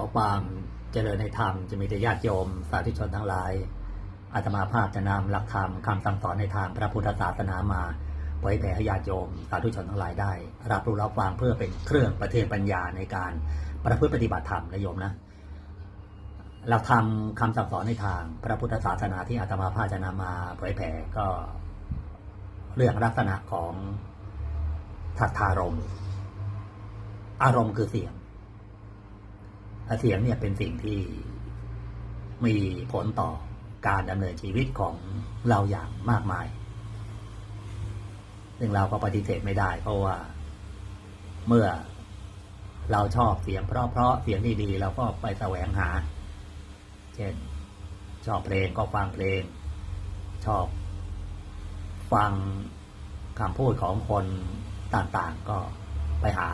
ขอความเจริญในธรรมจะมีแต่ญาติโยม สาธุชนทั้งหลายอาตมาภาพจะนำหลักธรรมคำสั่งสอนในทางพระพุทธศาสนามาเผยแผ่ให้ญาติโยม สาธุชนทั้งหลายได้ รับรู้รับฟังเพื่อเป็นเครื่องประเทศปัญญาในการประพฤติปฏิบัติธรรมนะโยมนะหลักธรรมคำสั่งสอนในทางพระพุทธศาสนาที่อาตมาภาพจะนำมาเผยแผ่ก็ เรื่องลักษณะของทัทธารมณ์อารมณ์คือเสียง เสียงเนี่ยเป็นสิ่งที่มีผลต่อการดำเนินชีวิตของเราอย่างมากมาย ซึ่งเราก็ปฏิเสธไม่ได้ เพราะว่า เมื่อเราชอบเสียงเพราะๆเสียงดีๆเราก็ไปแสวงหา เช่น ชอบเพลงก็ฟังเพลง ชอบ ฟังคำพูดของคนต่างๆ ก็ไปหา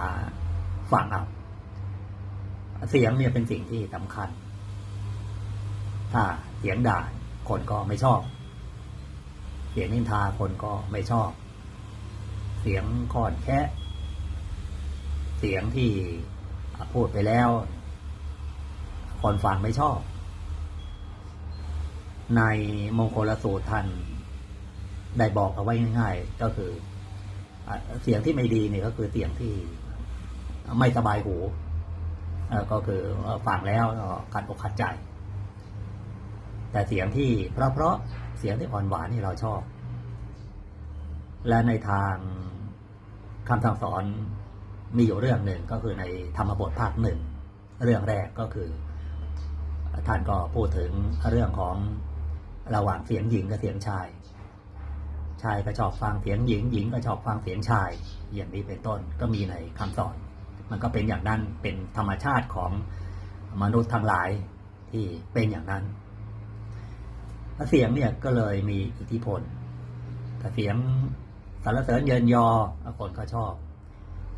ฟังเอา เสียงเนี่ยเป็นสิ่งที่สำคัญ ถ้าเสียงด่าคนก็ไม่ชอบ เสียงนินทาคนก็ไม่ชอบ เสียงคอนแคะเสียงที่พูดไปแล้ว คนฟังไม่ชอบ ในมงคลสูตรท่านได้บอกเอาไว้ง่ายๆ ก็คือ เสียงที่ไม่ดีเนี่ยก็คือเสียงที่ไม่สบายหู ก็คือฟังแล้วก็ขัดอกขัดใจ แต่เสียงที่เพราะๆเสียงที่อ่อนหวานนี่เราชอบ และในทางคำสั่งสอนมีอยู่เรื่องหนึ่งก็คือในธรรมบทภาคหนึ่งเรื่องแรกก็คือ ท่านก็พูดถึงเรื่องของระหว่างเสียงหญิงกับเสียงชาย ชายก็ชอบฟังเสียงหญิงหญิงก็ชอบฟังเสียงชาย อย่างนี้เป็นต้นก็มีในคำสอน มันก็เป็นอย่างนั้นเป็นธรรมชาติของมนุษย์ทั้งหลายที่เป็นอย่างนั้นเสียงเนี่ยก็เลยมีอิทธิพลแต่เสียงสรรเสริญเยินยอคนก็ชอบ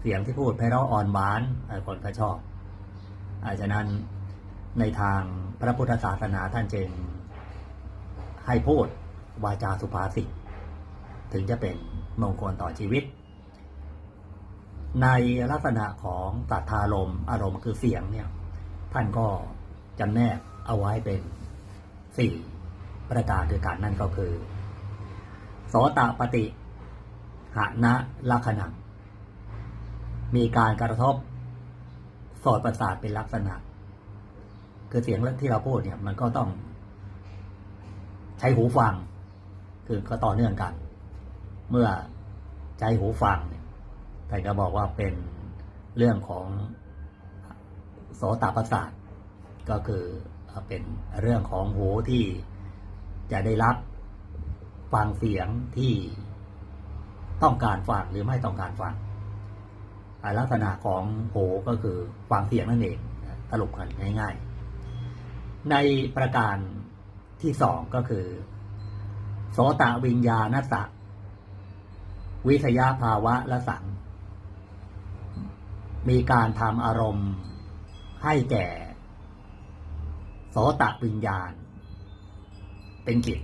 เสียงที่พูดไพเราะอ่อนหวานคนก็ชอบอาฉะนั้นในทางพระพุทธศาสนาท่านจึงให้พูดวาจาสุภาษิตถึงจะเป็นมงคลต่อชีวิต ในลักษณะของตัทธารมอารมณ์คือเสียงเนี่ยท่านก็จำแนกเอาไว้เป็นสี่ประการคือการนั่นก็คือ โสตปฏิหะนะลักขณังมีการกระทบโสตประสาทเป็นลักษณะ คือเสียงที่เราพูดเนี่ยมันก็ต้องใช้หูฟัง คือก็ต่อเนื่องกัน เมื่อใช้หูฟังเนี่ย ท่านก็บอกว่าเป็นเรื่องของโสตประสาทก็คือเป็นเรื่องของหูที่จะได้รับฟังเสียงที่ต้องการฟังหรือไม่ต้องการฟังลักษณะของหูก็คือฟังเสียงนั่นเองสรุปกันง่าย ๆ ในประการที่สองก็คือ โสตวิญญาณสะวิทยาภาวะละสัง มีการทำอารมณ์ให้แก่ โสตวิญญาณ เป็นกิจ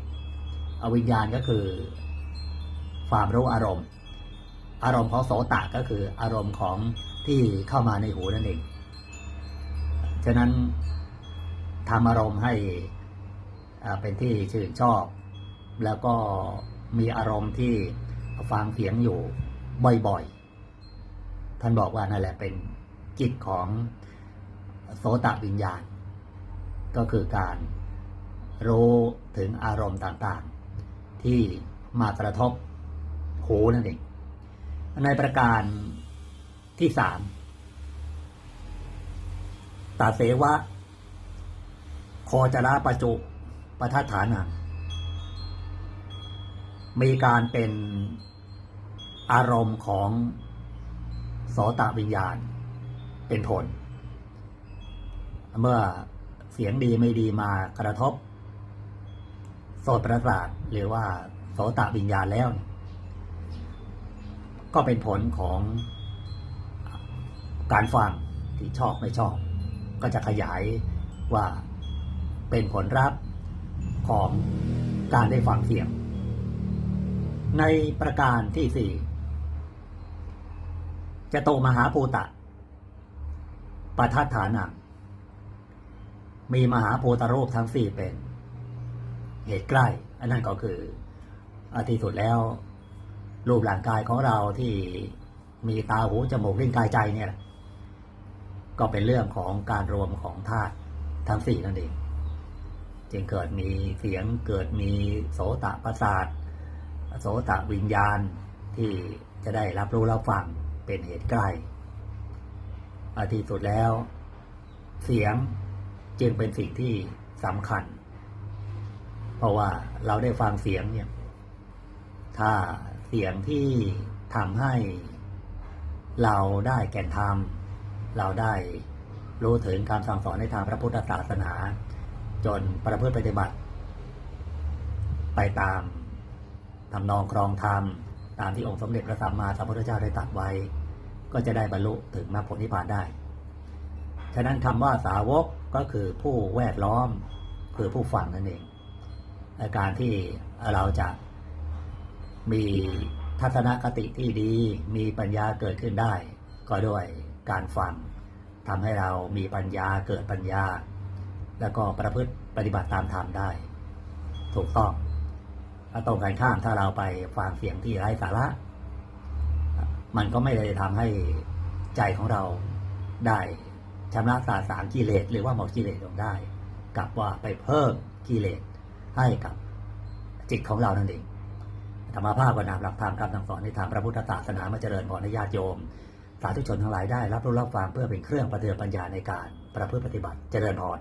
อวิญญาณก็คือ ความรู้อารมณ์ อารมณ์ของโสตก็คืออารมณ์ของที่เข้ามาในหูนั่นเอง ฉะนั้นทำอารมณ์ให้เป็นที่ชื่นชอบ แล้วก็มีอารมณ์ที่ฟังเสียงอยู่บ่อยๆ ท่านบอกว่านั่นแหละเป็นกิจของโสตวิญญาณ ก็คือการรู้ถึงอารมณ์ต่างๆ ที่มากระทบหูนั่นเองในประการที่สามตาเสวะโคจราปจุปทัฐานังมีการเป็นอารมณ์ของ โสตวิญญาณ เป็นผล เมื่อเสียงดีไม่ดีมากระทบ โสตประสาทหรือว่าโสตวิญญาณแล้ว ก็เป็นผลของการฟังที่ชอบไม่ชอบ ก็จะขยายว่าเป็นผลลัพธ์ของการได้ฟังเสียง ในประการที่สี่ จะโตมหาภูตะปทัฏฐานังมีมหาโพธรูปทั้งสี่เป็น เหตุใกล้ อันนั้นก็คืออาที่สุดแล้ว รูปร่างกายของเราที่มีตาหูจมูกลิ้นกายใจเนี่ย ก็เป็นเรื่องของการรวมของธาตุทั้งสี่นั่นเองจึงเกิดมีเสียงเกิดมีโสตประสาทโสตวิญญาณที่จะได้รับรู้รับฟัง เป็นเหตุใกล้อาที่สุดแล้ว เสียงจึงเป็นสิ่งที่สำคัญ เพราะว่าเราได้ฟังเสียงเนี่ย ถ้าเสียงที่ทำให้ เราได้แก่นธรรม เราได้รู้ถึงการสั่งสอนในทางพระพุทธศาสนา จนประพฤติปฏิบัติ ไปตามทำนองครองธรรม ตามที่องค์สมเด็จพระสัมมาสัมพุทธเจ้าได้ตรัสไว้ ก็จะได้บรรลุถึงมรรคผลนิพพานได้ ฉะนั้นคำว่าสาวกก็คือผู้แวดล้อมคือผู้ฟังนั่นเองและการที่เราจะมีทัศนคติที่ดีมีปัญญาเกิดขึ้นได้ ก็ด้วยการฟังทำให้เรามีปัญญาเกิดปัญญา แล้วก็ประพฤติปฏิบัติตามธรรมได้ ถูกต้อง ถ้าตรงกันข้ามถ้าเราไปฟังเสียงที่ไร้สาระ มันก็ไม่ได้ทำให้ใจของเราได้ชำระสาสางกิเลสหรือว่าหมดกิเลสลงได้กลับว่าไปเพิ่มกิเลสให้กับจิตของเรานั่นเองธรรมภาพก็นำหลักธรรมคำสั่งสอนในทางพระพุทธศาสนามาเจริญพรในญาติโยม สาธุชนทั้งหลายได้ รับรู้รับฟังเพื่อเป็นเครื่องประเทือปัญญาในการประพฤติปฏิบัติเจริญพร